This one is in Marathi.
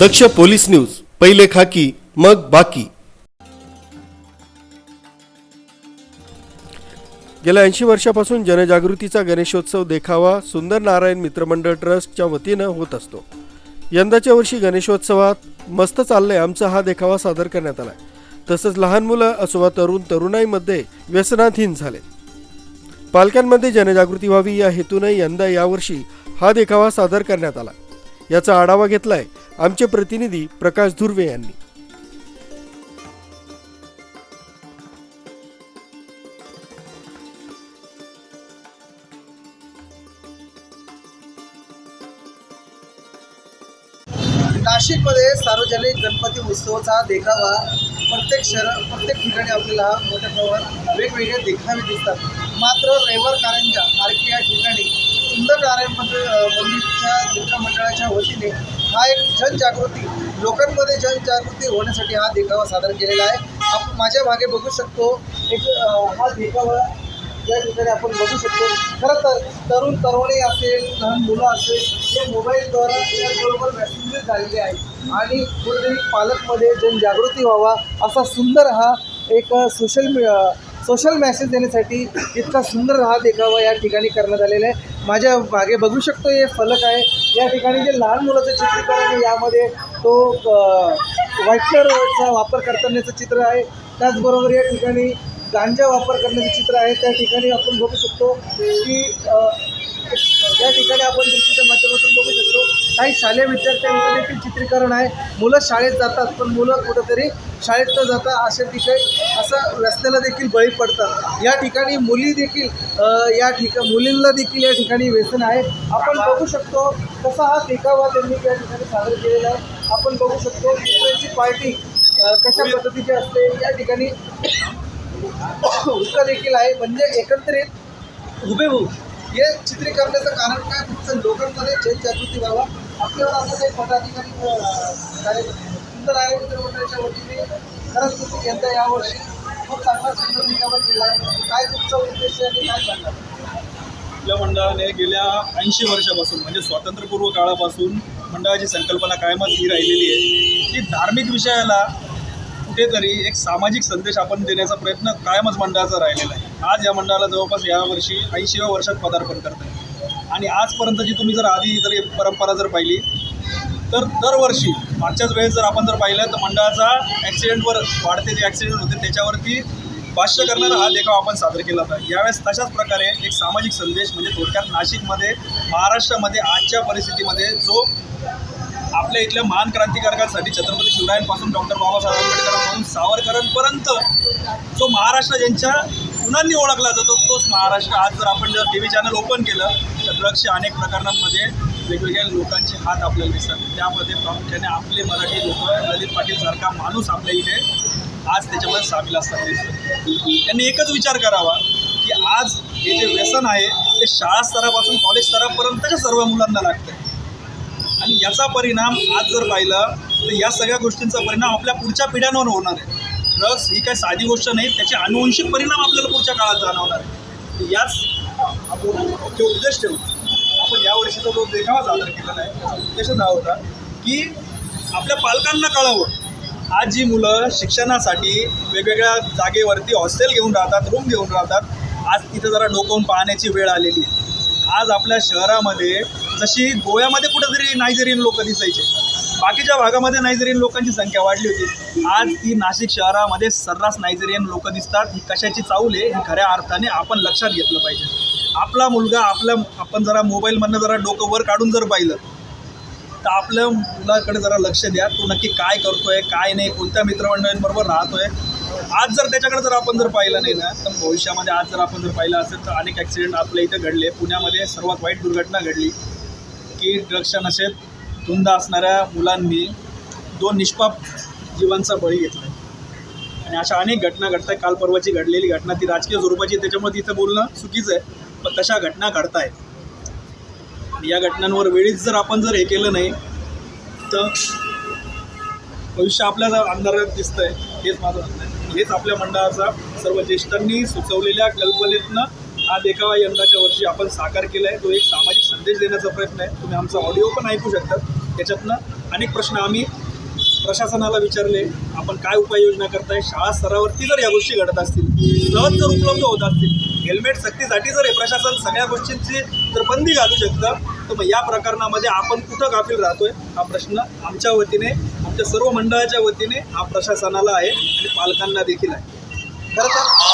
दक्ष पोलीस न्यूज पहिले खाकी मग बाकी. गेल्या ऐंशी वर्षापासून जनजागृतीचा गणेशोत्सव देखावा सुंदर नारायण मित्रमंडळ ट्रस्टच्या वतीनं होत असतो. यंदाच्या वर्षी गणेशोत्सवात मस्त चाललंय आमचा हा देखावा सादर करण्यात आला तसंच लहान मुलं असोवा तरुण तरुणाईमध्ये व्यसनाधीन झाले. पालकांमध्ये जनजागृती व्हावी या हेतूने यंदा यावर्षी हा देखावा सादर करण्यात आला. याचा आढावा घेतलाय आमचे प्रतिनिधी प्रकाश धुर्वे यांनी. नाशिकमध्ये सार्वजनिक गणपती उत्सवाचा देखावा प्रत्येक शहर प्रत्येक ठिकाणी आपल्याला मोठ्या प्रमाणात वेगवेगळे देखावे दिसतात. मात्र रविवार कारंजा आरके या ठिकाणी सुंदर नारायण मंदिर अ, मंदिरच्या मित्रमंडळाच्या वतीने हा एक जनजागृती लोकांमध्ये जनजागृती होण्यासाठी हा देखावा सादर केलेला आहे. आपण माझ्या मागे बघू शकतो एक हा देखावा या ठिकाणी आपण बघू शकतो खरं तर तरुण तरुणी असेल लहान मुलं असेल हे मोबाईलद्वारा त्याबरोबर मॅसेजेस झालेले आहे आणि कुठेतरी पालकमध्ये जनजागृती व्हावा असा सुंदर हा एक सोशल मीडिया सोशल मेसेज देण्यासाठी इतका सुंदर हा देखावा या ठिकाणी करण्यात आलेला आहे. माझ्या मागे बघू शकतो हे फलक आहे. या ठिकाणी जे लहान मुलाचं चित्रीकरण आहे यामध्ये तो व्हाईटरचा वापर करतानाचं चित्र आहे. त्याचबरोबर या ठिकाणी गांजा वापर करण्याचं चित्र आहे. त्या ठिकाणी आपण बघू शकतो की या ठिकाणी आपण दृष्टीच्या माध्यमातून बघू शकतो काही शालेय विद्यार्थ्यांचं देखील चित्रीकरण आहे. मुलं शाळेत जातात पण मुलं कुठंतरी शाळेत न जाता अशा ठिकाणी असं व्यसनाला देखील बळी पडतात. या ठिकाणी मुली देखील या ठिका मुलींना देखील या ठिकाणी व्यसन आहे. आपण बघू शकतो कसा हा देखावा त्यांनी या ठिकाणी सादर केलेला आहे. आपण बघू शकतो मित्रांची पार्टी कशा पद्धतीची असते या ठिकाणी उत्तर देखील आहे. म्हणजे एकत्रित हुबेहूब हे चित्रीकरणाचं कारण काय? तुमचं लोकांमध्ये जनजागृती व्हावा. आपल्यावर असं काही पदाधिकारी सुंदर आहे मित्रमंडळाच्या वतीने खरंच तुम्ही यंदा यावर्षी खूप चांगला सुंदर निकाल केला काय तुमचा उद्देश आहे आणि काय सांगा आपल्या मंडळाने गेल्या ऐंशी वर्षापासून म्हणजे स्वातंत्र्यपूर्व काळापासून मंडळाची संकल्पना कायमच ही राहिलेली आहे. की धार्मिक विषयाला कुठेतरी एक सामाजिक संदेश आपण देण्याचा प्रयत्न कायमच मंडळाचा राहिलेला आहे. आज या मंडळाला जवळपास यावर्षी ऐंशीव्या वर्षात पदार्पण करत आहे आणि आजपर्यंतची तुम्ही जर आधी जर परंपरा जर पाहिली तर दरवर्षी मागच्याच वेळेस जर आपण जर पाहिलं तर मंडळाचा ॲक्सिडेंटवर वाढते जे ॲक्सिडेंट होते त्याच्यावरती भाष्य करणारा हा देखाव आपण सादर केला होता. यावेळेस तशाच प्रकारे एक सामाजिक संदेश म्हणजे थोडक्यात नाशिकमध्ये महाराष्ट्रामध्ये आजच्या परिस्थितीमध्ये जो आपल्या इथल्या महान क्रांतिकारकांसाठी छत्रपती शिवरायांपासून डॉक्टर बाबासाहेब आंबेडकरांपासून सावरकरांपर्यंत जो महाराष्ट्र ज्यांच्या गुणांनी ओळखला जातो तोच महाराष्ट्र आज जर आपण जर टी व्ही चॅनल ओपन केलं तर ड्रग्सच्या अनेक प्रकरणांमध्ये वेगवेगळ्या लोकांचे हात आपल्याला दिसतात. त्यामध्ये प्रामुख्याने आपले मराठी लोक ललित पाटील सारखा माणूस आपल्या इथे आज त्याच्यामध्ये सामील असताना दिसतो. त्यांनी एकच विचार करावा की आज हे जे व्यसन आहे ते शाळा स्तरापासून कॉलेज स्तरापर्यंतच्या सर्व मुलांना लागतं आणि याचा परिणाम आज जर पाहिला तर या सगळ्या गोष्टींचा परिणाम आपल्या पुढच्या पिढ्यांवर होणार आहे. ड्रग्स ही काही साधी गोष्ट नाही त्याचे अनुवंशिक परिणाम आपल्याला पुढच्या काळात जाणवणार आहे. याच आपण मुख्य उद्देश ठेवून आपण या वर्षीचा जो देखावा सादर केलेला आहे त्याचा उद्देश हा होता की आपल्या पालकांना कळावं. आज जी मुलं शिक्षणासाठी वेगवेगळ्या जागेवरती हॉस्टेल घेऊन राहतात रूम घेऊन राहतात आज तिथे जरा डोकावून पाहण्याची वेळ आलेली आहे. आज आपल्या शहरामध्ये जशी गोव्यामध्ये कुठेतरी नायजेरियन लोक दिसायचे. बाकीच्या भागामध्ये नायजेरियन लोकांची संख्या वाढली होती. आज ती नाशिक शहरामध्ये सर्रास नायजेरियन लोक दिसतात. ही कशाची चावल आहे? हे खऱ्या अर्थाने आपण लक्षात घेतलं पाहिजे. आपला मुलगा आपल्या आपण जरा मोबाईलमधनं जरा डोकं वर काढून जर पाहिलं तर आपल्या मुलाकडे जरा लक्ष द्या. तो नक्की काय करतोय काय नाही कोणत्या मित्रमंडळींबरोबर राहतोय आज जर त्याच्याकडे जर आपण जर पाहिलं नाही ना तर भविष्यामध्ये आज जर आपण जर पाहिलं असेल तर अनेक ॲक्सिडेंट आपल्या इथे घडले. पुण्यामध्ये सर्वात वाईट दुर्घटना घडली की ड्रग्सच्या नशेत धुंद असणाऱ्या मुलांनी दोन निष्पाप जीवांचा बळी घेतला. आणि अशा अनेक घटना घडत आहेत काल परवाची घडलेली घटना ती राजकीय स्वरूपाची त्याच्यामुळे तिथं बोलणं चुकीचं आहे पण तशा घटना घडत आहेत आणि या घटनांवर वेळीच जर आपण जर हे केलं नाही तर भविष्य आपल्याला अंधारात दिसतंय. हेच माझं म्हणणं आहे. हेच आपल्या मंडळाचा सर्व ज्येष्ठांनी सुचवलेल्या कल्पनेतनं हा देखावा यंदाच्या वर्षी आपण साकार केला आहे. तो एक सामाजिक संदेश देण्याचा प्रयत्न आहे. तुम्ही आमचा ऑडिओ पण ऐकू शकतात त्याच्यातनं अनेक प्रश्न आम्ही प्रशासनाला विचारले आपण काय उपाययोजना करताय? शाळा स्तरावरती जर या गोष्टी घडत असतील सहज जर उपलब्ध होत असतील हेल्मेट सक्तीसाठी जर हे प्रशासन सगळ्या गोष्टींची जर बंदी घालू शकतं तर मग या प्रकरणामध्ये आपण कुठं गाफील राहतोय? हा प्रश्न आमच्या वतीने आमच्या सर्व मंडळाच्या वतीने हा प्रशासनाला आहे आणि पालकांना देखील आहे. खरं तर